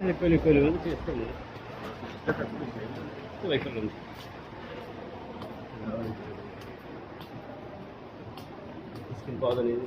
కొన్ని కొన్ని మంది చేస్తాను వైఫల్యం స్కిన్ బాధ లేదు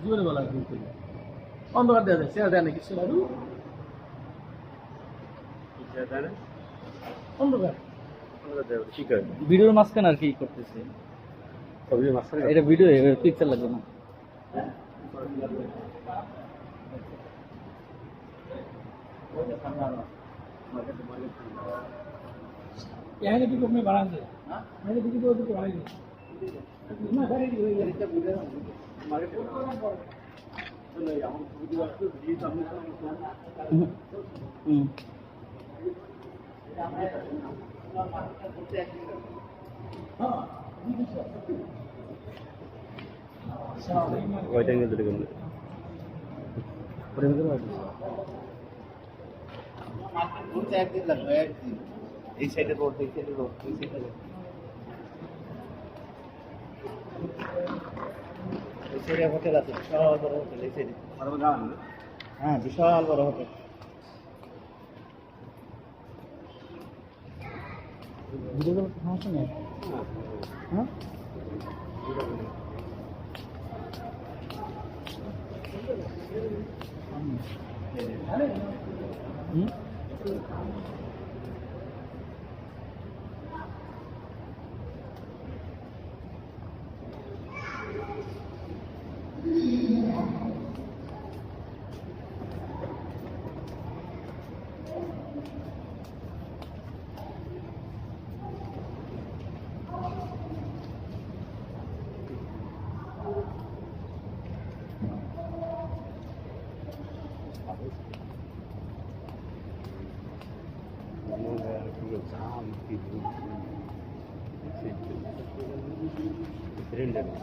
জীবনে ভালো আছে দুই কিলো অন্ধকার দেওয়া যায় সেটা দেয় না কিছু লাগু অন্ধকার ঠিক আছে ভিডিওর মাঝখানে আর কি করতেছে সবজি মাছটা এটা ভিডিও পিকচার লাগবে না यहाँ के टिकट में बढ़ा दे मैंने टिकट वो टिकट बढ़ाई വൈറ്റങ്ങൾ എടുക്കുന്നുണ്ട് ഈ സൈഡ് റോഡ് ഈ സൈഡ് റോഡ് ഈ സൈഡ് সাইডে হোটেল আছে বিশাল বড় হোটেল এই সাইডে হ্যাঁ বিশাল বড় হোটেল ভিডিও কল সমস্যা নেই হ্যাঁ হুম? 그런데.